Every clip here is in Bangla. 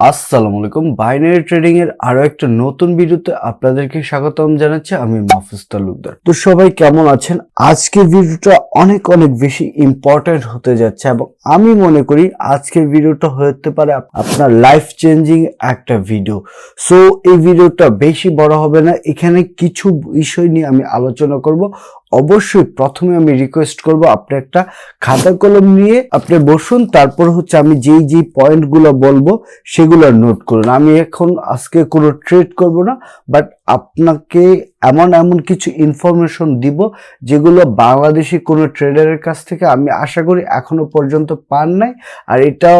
আসসালামু আলাইকুম। বাইনারি ট্রেডিং এর আরও একটা নতুন ভিডিওতে আপনাদেরকে স্বাগতম জানাচ্ছি। আমি মাহফুজ তালুকদার। তো সবাই কেমন আছেন? আজকের ভিডিওটা অনেক অনেক বেশি ইম্পর্টেন্ট হতে যাচ্ছে এবং আমি মনে করি আজকের ভিডিওটা হতে পারে আপ- আপনার লাইফ চেঞ্জিং একটা ভিডিও সো এই ভিডিওটা বেশি বড় হবে না। এখানে কিছু বিষয় নিয়ে আমি আলোচনা করব। অবশ্যই প্রথমে আমি রিকোয়েস্ট করব আপনি একটা খাতা কলম নিয়ে আপনি বসুন, তারপর হচ্ছে আমি যেই যেই পয়েন্টগুলো বলব সেগুলো নোট করুন। আমি এখন আজকে কোনো ট্রেড করব না বাট আপনাকে এমন এমন কিছু ইনফরমেশন দিব যেগুলো বাংলাদেশি কোনো ট্রেডারের কাছ থেকে আমি আশা করি এখনও পর্যন্ত পান নাই, আর এটা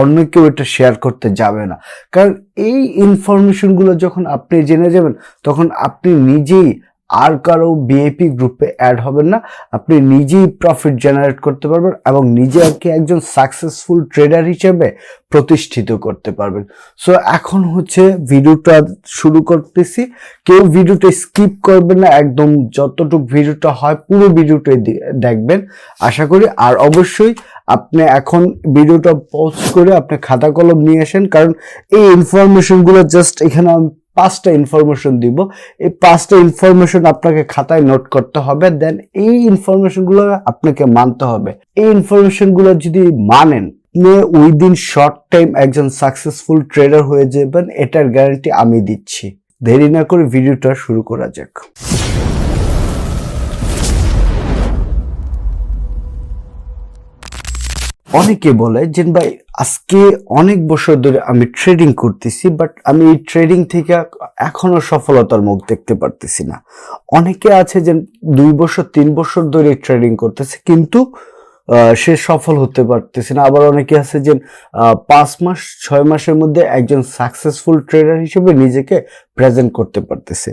অন্য কেউ এটা শেয়ার করতে যাবে না। কারণ এই ইনফরমেশনগুলো যখন আপনি জেনে যাবেন, তখন আপনি নিজেই আর কারও বিএপি গ্রুপে অ্যাড হবেন না। আপনি নিজেই প্রফিট জেনারেট করতে পারবেন এবং নিজে নিজেকে একজন সাকসেসফুল ট্রেডার হিসেবে প্রতিষ্ঠিত করতে পারবেন। সো এখন হচ্ছে ভিডিওটা শুরু করতেছি। কেউ ভিডিওটা স্কিপ করবেন না। একদম যতটুকু ভিডিওটা হয়, পুরো ভিডিওটাই দেখবেন। আশা করি, আর অবশ্যই আপনি এখন ভিডিওটা পোস্ট করে আপনি খাতা কলম নিয়ে আসেন। কারণ এই ইনফরমেশনগুলো জাস্ট এখানে আমি পাঁচটা ইনফরমেশন দিব। এই পাঁচটা ইনফরমেশন আপনাকে খাতায় নোট করতে হবে। দেন এই ইনফরমেশনগুলো আপনাকে মানতে হবে। এই ইনফরমেশনগুলো যদি মানেন, আপনি উইদিন শর্ট টাইম একজন সাকসেসফুল ট্রেডার হয়ে যাবেন। এটার গ্যারান্টি আমি দিচ্ছি। দেরি না করে ভিডিওটা শুরু করা যাক। অনেকে বলে যে, ভাই, আজকে অনেক বছর ধরে আমি ট্রেডিং করতেছি বাট আমি এই ট্রেডিং থেকে এখনও সফলতার মুখ দেখতে পারতেছি না। অনেকে আছে যে, দুই বছর, তিন বছর ধরে ট্রেডিং করতেছে, কিন্তু সে সফল হতে পারতেছে না। আবার অনেকে আছে যে পাঁচ মাস, ছয় মাসের মধ্যে একজন সাকসেসফুল ট্রেডার হিসেবে নিজেকে প্রেজেন্ট করতে পারতেছে।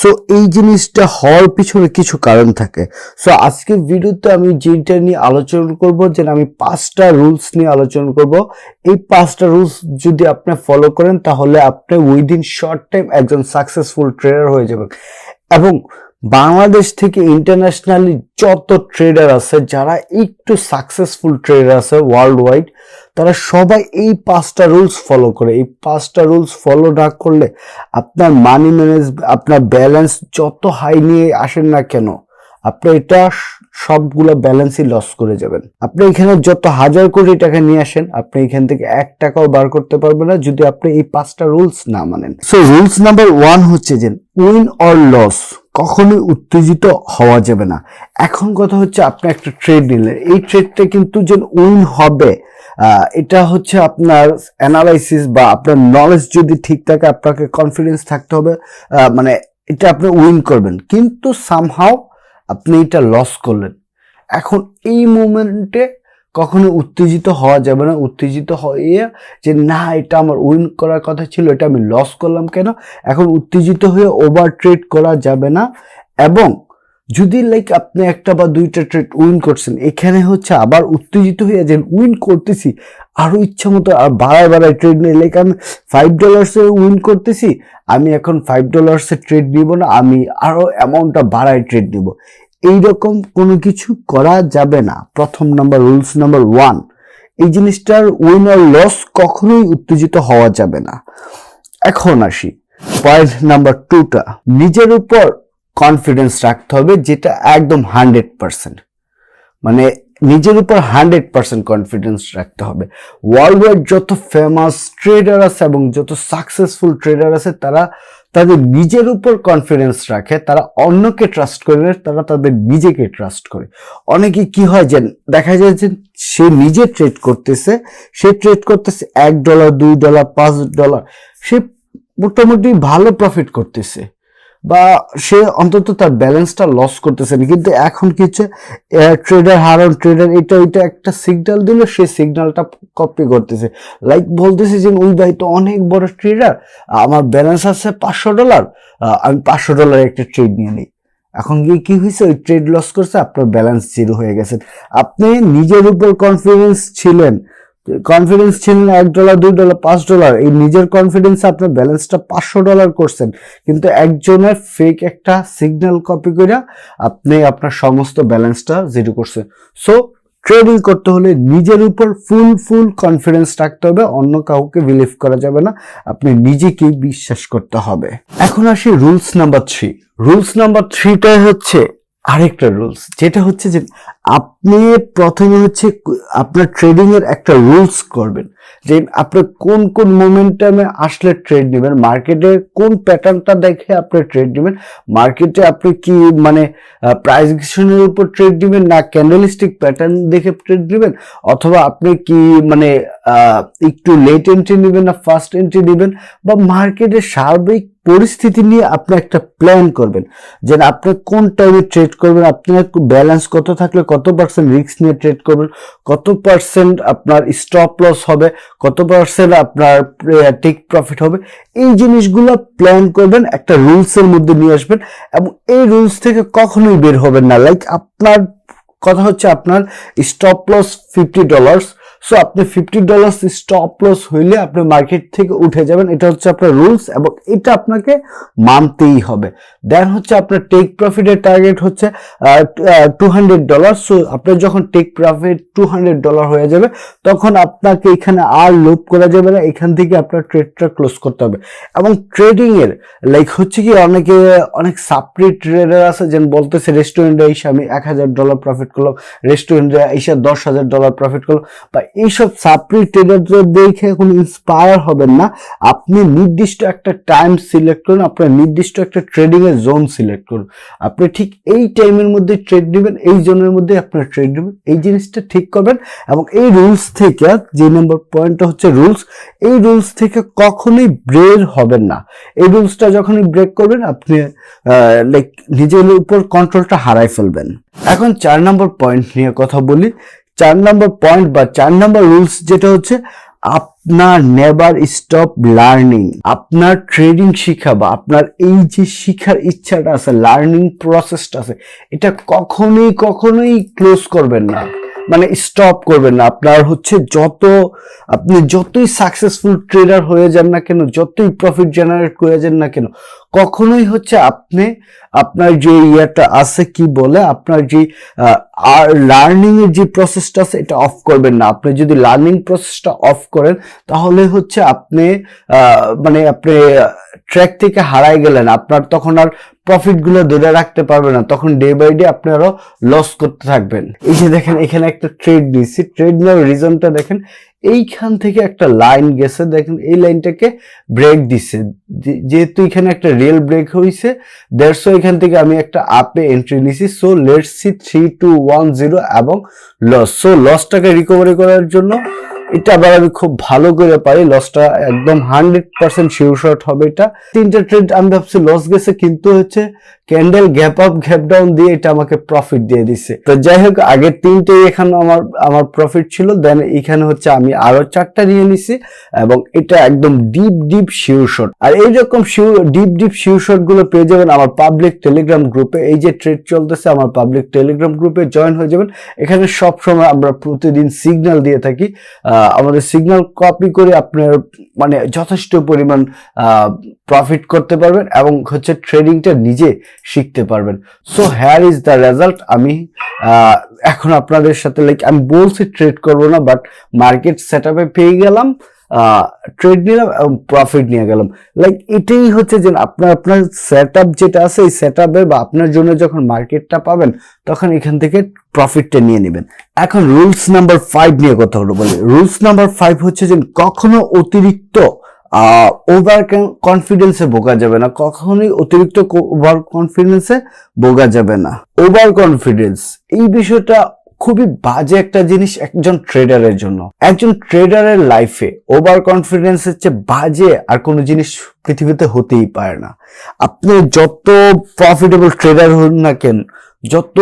সো এই জিনিসটা হওয়ার পিছনে কিছু কারণ থাকে। সো আজকের ভিডিওতে আমি যেটা নিয়ে আলোচনা করব, যে আমি পাঁচটা রুলস নিয়ে আলোচনা করব। এই পাঁচটা রুলস যদি আপনি ফলো করেন, তাহলে আপনি উইদিন শর্ট টাইম একজন সাকসেসফুল ট্রেডার হয়ে যাবেন। এবং বাংলাদেশ থেকে ইন্টারন্যাশনালি যত ট্রেডার আছে, যারা একটু সাকসেসফুল ট্রেডার আছে ওয়ার্ল্ড ওয়াইড তারা সবাই এই পাঁচটা রুলস ফলো করে। এই পাঁচটা রুলস ফলো না করলে আপনার মানি ম্যানেজ আপনার ব্যালেন্স যত হাই নিয়ে আসেন না কেন, আপনি এটা সবগুলো ব্যালেন্সই লস করে যাবেন। আপনি এখানে যত হাজার কোটি টাকা নিয়ে আসেন, আপনি এখান থেকে এক টাকাও বার করতে পারবেন না যদি আপনি এই পাঁচটা রুলস না মানেন। সো রুলস নাম্বার ওয়ান হচ্ছে যে উইন অর লস কখনোই উত্তেজিত হওয়া যাবে না। এখন কথা হচ্ছে আপনি একটা ট্রেড নিলেন। এই ট্রেডটা কিন্তু যে উইন হবে এটা হচ্ছে আপনার অ্যানালাইসিস বা আপনার নলেজ যদি ঠিক থাকে, আপনাকে কনফিডেন্স থাকতে হবে মানে এটা আপনি উইন করবেন। কিন্তু সামহাও আপনি এটা লস করলেন। এখন এই মুমেন্টে কখনো উত্তেজিত হওয়া যাবে না। উত্তেজিত হয়ে যে, না, এটা আমার উইন করার কথা ছিল, এটা আমি লস করলাম কেন? এখন উত্তেজিত হয়ে ওভার ট্রেড করা যাবে না। এবং যদি লাইক আপনি একটা বা দুইটা ট্রেড উইন করছেন, এখানে হচ্ছে আবার উত্তেজিত হয়ে যে উইন করতেছি। আরও ইচ্ছা মতো আর বাড়ায় বাড়ায় ট্রেড নেই লাইক আমি ফাইভ ডলার্সে উইন করতেছি, আমি এখন ফাইভ ডলার্সে ট্রেড নিব না, আমি আরও অ্যামাউন্টটা বাড়ায় ট্রেড নিব। এইরকম কোনো কিছু করা যাবে না। প্রথম নাম্বার রুলস নাম্বার ওয়ান এই জিনিসটার উইন আর লস কখনোই উত্তেজিত হওয়া যাবে না। এখন আসি। পয়েন্ট নাম্বার টুটা নিজের উপর কনফিডেন্স রাখতে হবে, যেটা একদম হান্ড্রেড পার্সেন্ট মানে নিজের উপর হান্ড্রেড পার্সেন্ট কনফিডেন্স রাখতে হবে। ওয়ার্ল্ড ওয়াইড যত ফেমাস ট্রেডার আছে এবং যত সাকসেসফুল ট্রেডার আছে, তারা তাদের নিজের উপর কনফিডেন্স রাখে তারা অন্যকে ট্রাস্ট করে না, তারা তাদের নিজেকে ট্রাস্ট করে। অনেকে কি হয় যে দেখা যায় যে সে নিজে ট্রেড করতেছে সে ট্রেড করতেছে এক ডলার দুই ডলার পাঁচ ডলার সে মোটামুটি ভালো প্রফিট করতেছে। বা সে অন্তত তার ব্যালেন্সটা লস করতেছে না। কিন্তু এখন কি হচ্ছে? ট্রেডার হারান ট্রেডার এটা, ওইটা একটা সিগন্যাল দিল, সে সিগন্যালটা কপি করতেছে। লাইক বলতেছে যে ওই ভাই তো অনেক বড় ট্রেডার আমার ব্যালেন্স আছে পাঁচশো ডলার আমি পাঁচশো ডলার একটা ট্রেড নিয়ে নিই। এখন গিয়ে কি হয়েছে? ওই ট্রেড লস করছে, আপনার ব্যালেন্স জিরো হয়ে গেছে। আপনি নিজের উপর কনফিডেন্স ছিলেন কনফিডেন্স ছিলেন এক ডলার দুই ডলার পাঁচ ডলার এই নিজের কনফিডেন্সে আপনার ব্যালেন্সটা পাঁচশো ডলার করছেন। কিন্তু একজনের ফেক একটা সিগন্যাল কপি করে আপনি আপনার সমস্ত ব্যালেন্সটা জিরো করছেন। সো ট্রেডিং করতে হলে নিজের উপর ফুল ফুল কনফিডেন্স রাখতে হবে, অন্য কাউকে বিলিভ করা যাবে না। আপনি নিজেকেই বিশ্বাস করতে হবে। এখন আসি rules number three rules number থ্রিটাই হচ্ছে আরেকটা রুলস যেটা হচ্ছে যে আপনি প্রথমে হচ্ছে আপনার ট্রেডিং এর একটা রুলস করবেন, যে আপনি কোন কোন মোমেন্টামে আসলে ট্রেড নেবেন মার্কেটে কোন প্যাটার্নটা দেখে আপনি ট্রেড নেবেন মার্কেটে আপনি কি মানে প্রাইস উপর ট্রেড নেবেন না ক্যান্ডেলিস্টিক প্যাটার্ন দেখে ট্রেড নেবেন, অথবা আপনি কি মানে একটু লেট এন্ট্রি নেবেন না ফার্স্ট এন্ট্রি নেবেন, বা মার্কেটের সার্বিক পরিস্থিতি নিয়ে আপনি একটা প্ল্যান করবেন। যে আপনি কোন টাইমে ট্রেড করবেন, আপনার ব্যালেন্স কত থাকলে কত পার্সেন্ট রিস্ক নিয়ে ট্রেড করবেন, কত পার্সেন্ট আপনার স্টপ লস হবে, কত পার্সেন্ট আপনার টেক প্রফিট হবে, এই জিনিসগুলো প্ল্যান করবেন, একটা রুলস এর মধ্যে নিয়ে আসবেন এবং এই রুলস থেকে কখনোই বের হবেন না। লাইক আপনার কথা হচ্ছে আপনার stop loss fifty dollars so আপনি ফিফটি ডলার স্টপ লস হইলে আপনি মার্কেট থেকে উঠে যাবেন। এটা হচ্ছে আপনার রুলস এবং এটা আপনাকে মানতেই হবে। দেন হচ্ছে আপনার টেক প্রফিটের টার্গেট হচ্ছে টু হান্ড্রেড ডলার সো আপনার যখন take profit two hundred dollar হয়ে যাবে, তখন আপনাকে এখানে আর লোভ করা যাবে না। এখান থেকে আপনার ট্রেডটা ক্লোজ করতে হবে। এবং ট্রেডিং এর লাইক হচ্ছে কি, অনেকে, অনেক সাপ্রি ট্রেডার আছে যেন বলতেছে রেস্টুরেন্টে এসে আমি এক হাজার ডলার প্রফিট করলাম। রেস্টুরেন্টে এসে দশ হাজার ডলার প্রফিট করলাম। বা এইসব সাপ্রি ট্রেডারদের দেখে কোনো ইন্সপায়ার হবেন না। আপনি নির্দিষ্ট একটা টাইম সিলেক্ট করুন আপনার নির্দিষ্ট একটা ট্রেডিং এর জোন সিলেক্ট করুন। আপনি ঠিক এই টাইমের মধ্যে ট্রেড নেবেন, এই জোনের মধ্যে আপনার ট্রেড নেবেন, এই জিনিসটা ঠিক করবেন এবং এই রুলস থেকে, যে নম্বর পয়েন্টটা হচ্ছে রুলস এই রুলস থেকে কখনোই ব্রেক হবেন না। এই রুলসটা যখনই ব্রেক করবেন, আপনি লাইক নিজের উপর কন্ট্রোলটা হারাই ফেলবেন। এখন চার নম্বর পয়েন্ট নিয়ে কথা বলি। চার নম্বর পয়েন্ট বা চার নম্বর রুলস যেটা হচ্ছে আপনার নেভার স্টপ লার্নিং আপনার ট্রেডিং শিখা বা আপনার এই যে শিখার ইচ্ছাটা আছে লার্নিং প্রসেসটা আছে, এটা কখনোই কখনোই ক্লোজ করবেন না। মানে স্টপ করবেন না। আপনার হচ্ছে যত, আপনি যতই সাকসেসফুল ট্রেডার হয়ে যান না কেন, যতই প্রফিট জেনারেট করে যান না কেন, কখনোই হচ্ছে আপনি, আপনার যে ইয়েটা আছে কি বলে, আপনার যে লার্নিং এর যে প্রসেসটা আছে, এটা অফ করবেন না। আপনি যদি লার্নিং প্রসেসটা অফ করেন, তাহলে হচ্ছে আপনি মানে আপনি ট্র্যাক থেকে হারাই গেলেন। আপনার তখন আর প্রফিটগুলো ধরে রাখতে পারবেন না, তখন ডে বাই ডে আপনি আরও লস করতে থাকবেন। এই যে দেখেন, এখানে একটা ট্রেড দিয়েছি। ট্রেড নেওয়ার রিজনটা দেখেন, এইখান থেকে একটা লাইন গেছে। দেখেন, এই লাইনটাকে ব্রেক যে- যেহেতু এখানে একটা রিয়েল ব্রেক হয়েছে দেড়শো এখান থেকে আমি একটা আপে এন্ট্রি নিছি। So let's see three two one zero এবং লস সো লসটাকে রিকভারি করার জন্য এটা আবার আমি খুব ভালো করে পারি লসটা একদম হান্ড্রেড পার্সেন্ট শিওর শর্ট হবে এটা। তিনটা ট্রেড আমি ভাবছি লস গেছে, কিন্তু হচ্ছে candle gap up, gap down দিয়ে এটা আমাকে প্রফিট দিয়ে দিছে। তো যাই হোক আগের তিনটে এখানে আমার আমার প্রফিট ছিল দেন এখানে হচ্ছে আমি আরও চারটা নিয়ে নিছি, এবং এটা একদম ডিপ ডিপ শিওর আর এইরকম ডিপ ডিপ শিওরগুলো পেয়ে যাবেন আমার পাবলিক টেলিগ্রাম গ্রুপে এই যে ট্রেড চলতেছে, আমার পাবলিক টেলিগ্রাম গ্রুপে জয়েন হয়ে যাবেন। এখানে সব সময় আমরা প্রতিদিন সিগন্যাল দিয়ে থাকি। আমাদের সিগন্যাল কপি করে আপনার মানে যথেষ্ট পরিমাণ প্রফিট করতে পারবেন এবং হচ্ছে ট্রেডিংটা নিজে শিখতে পারবেন। So here is the result আমি এখন আপনাদের সাথে লাইক আমি বলছি ট্রেড করব না বাট মার্কেট সেট পেয়ে গেলাম ট্রেড নিলাম এবং প্রফিট নিয়ে গেলাম। লাইক এটাই হচ্ছে যে আপনার আপনার সেট যেটা আছে, এই সেট বা আপনার জন্য যখন মার্কেটটা পাবেন, তখন এখান থেকে প্রফিটটা নিয়ে নেবেন। এখন রুলস নাম্বার ফাইভ নিয়ে কথা বলি রুলস নাম্বার ফাইভ হচ্ছে যে কখনো অতিরিক্ত ওভার কনফিডেন্সে বোকা যাবে না। কখনোই অতিরিক্ত ওভার কনফিডেন্সে বোকা যাবে না। ওভার কনফিডেন্স এই বিষয়টা খুবই বাজে একটা জিনিস একজন ট্রেডারের জন্য। একজন ট্রেডারের লাইফে ওভার কনফিডেন্স হচ্ছে বাজে আর কোনো জিনিস পৃথিবীতে হতেই পারে না। আপনি যত প্রফিটেবল ট্রেডার হন না কেন, যত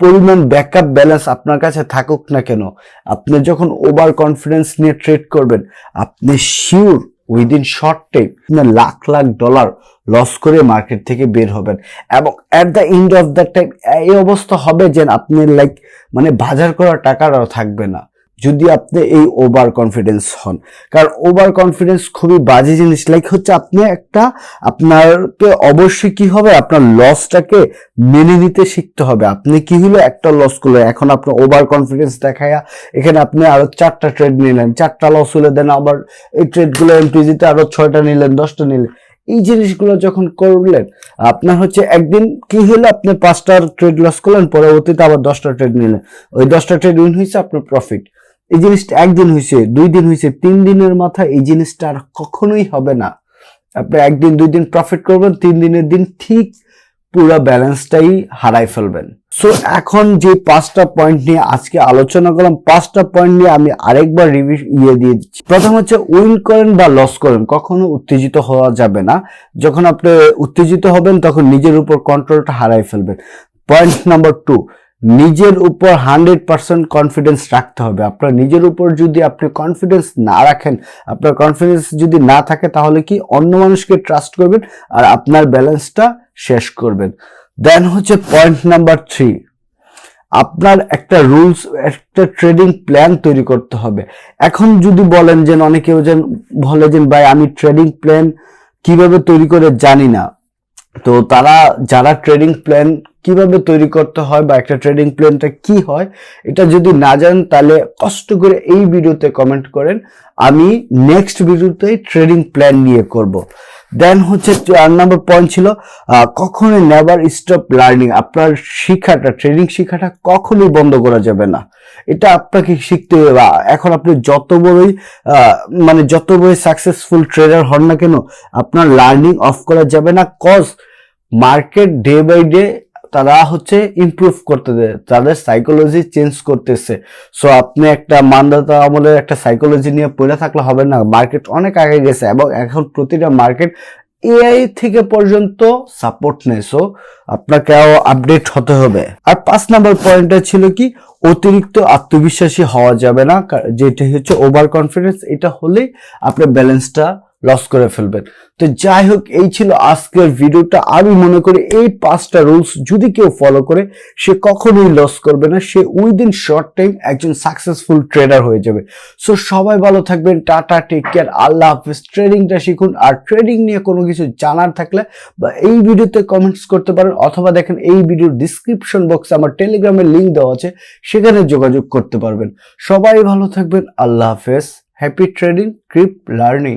পরিমাণ ব্যাকআপ ব্যালেন্স আপনার কাছে থাকুক না কেন, আপনি যখন ওভার কনফিডেন্স নিয়ে ট্রেড করবেন, আপনি sure within short time lakh lakh dollar loss করে মার্কেট থেকে বের হবেন। এবং at the end of the time এই অবস্থা হবে যে আপনি লাইক মানে বাজার করা টাকাটাও থাকবে না। যদি আপনি এই ওভার কনফিডেন্স হন। কারণ ওভার কনফিডেন্স খুবই বাজে জিনিস। লাইক হচ্ছে আপনি একটা আপনাকে অবশ্যই কি হবে? আপনার লসটাকে মেনে নিতে শিখতে হবে। আপনি কি হলো? একটা লস করল। এখন আপনার ওভার কনফিডেন্স দেখায়া এখানে আপনি আরও চারটা ট্রেড নিলেন। চারটা লস হলে দেন আবার এই ট্রেডগুলো এমপিজিতে আরও ছয়টা নিলেন, দশটা নিলেন। এই জিনিসগুলো যখন করলেন, আপনার হচ্ছে একদিন কি হলো? আপনি পাঁচটা ট্রেড লস করলেন, পরবর্তীতে আবার দশটা ট্রেড নিলেন। ওই দশটা ট্রেড উইন হয়েছে আপনার প্রফিট এই জিনিসটা একদিন হয়েছে দুই দিন হয়েছে তিন দিনের মাথায় এই জিনিসটা আর কখনোই হবে না। আপনি একদিন, দুই দিন প্রফিট করবেন, তিন দিনের দিন ঠিক পুরো ব্যালেন্সটাই হারাই ফেলবেন। সো এখন যে পাঁচটা পয়েন্ট নিয়ে আজকে আলোচনা করলাম, পাঁচটা পয়েন্ট নিয়ে আমি আরেকবার রিভিউ ইয়ে দিয়ে দিচ্ছি। প্রথম হচ্ছে উইন করেন বা লস করেন, কখনো উত্তেজিত হওয়া যাবে না। যখন আপনি উত্তেজিত হবেন, তখন নিজের উপর কন্ট্রোলটা হারাই ফেলবেন। পয়েন্ট নাম্বার টু নিজের উপর হান্ড্রেড পার্সেন্ট কনফিডেন্স রাখতে হবে। আপনার নিজের উপর যদি আপনি কনফিডেন্স না রাখেন, আপনার কনফিডেন্স যদি না থাকে, তাহলে কি অন্য মানুষকে ট্রাস্ট করবেন আর আপনার ব্যালেন্সটা শেষ করবেন। দেন হচ্ছে পয়েন্ট নাম্বার থ্রি আপনার একটা রুলস একটা ট্রেডিং প্ল্যান তৈরি করতে হবে। এখন যদি বলেন যে অনেকেও যেন বলে যে, ভাই, আমি ট্রেডিং প্ল্যান কীভাবে তৈরি করে জানি না। তো তারা, যারা ট্রেডিং প্ল্যান কীভাবে তৈরি করতে হয় বা একটা ট্রেডিং প্ল্যানটা কি হয় এটা যদি না জানেন তাহলে কষ্ট করে এই ভিডিওতে কমেন্ট করেন। আমি নেক্সট ভিডিওতে ট্রেডিং প্ল্যান নিয়ে করব। দেন হচ্ছে চার নম্বর পয়েন্ট ছিল আহ, কখনোই নেভার স্টপ লার্নিং আপনার শিক্ষাটা ট্রেডিং শিক্ষাটা কখনোই বন্ধ করা যাবে না। এটা আপনাকে শিখতে হবে। এখন আপনি যত বড়ই মানে যত বড়ই সাকসেসফুল ট্রেডার হন না কেন আপনার লার্নিং অফ করা যাবে না। Cause market day by day তারা হচ্ছে ইমপ্রুভ করতে তাদের সাইকোলজি চেঞ্জ করতেছে। সো আপনি একটা মানদাতা আমলের একটা সাইকোলজি নিয়ে পড়ে থাকলে হবে না মার্কেট অনেক আগে গেছে এবং এখন প্রতিটা মার্কেট এআই থেকে পর্যন্ত সাপোর্ট নেই। সো আপনাকেও আপডেট হতে হবে। আর পাঁচ নাম্বার পয়েন্টটা ছিল কি, অতিরিক্ত আত্মবিশ্বাসী হওয়া যাবে না যেটা হচ্ছে ওভার কনফিডেন্স এটা হলেই আপনার ব্যালেন্সটা লস করে ফেলবেন। তো যাই হোক, এই ছিল আজকের ভিডিওটা। আমি মনে করি এই পাঁচটা রুলস যদি কেউ ফলো করে, সে কখনোই লস করবে না। সে উইদিন শর্ট টাইম একজন সাকসেসফুল ট্রেডার হয়ে যাবে। সো সবাই ভালো থাকবেন, টাটা টেক কেয়ার আল্লাহ হাফিজ। ট্রেডিংটা শিখুন, আর ট্রেডিং নিয়ে কোনো কিছু জানার থাকলে বা এই ভিডিওতে কমেন্টস করতে পারেন, অথবা দেখেন এই ভিডিওর ডিসক্রিপশন বক্সে আমার টেলিগ্রামের লিংক দেওয়া আছে, সেখানে যোগাযোগ করতে পারবেন। সবাই ভালো থাকবেন, আল্লাহ হাফেজ। Happy trading creep learning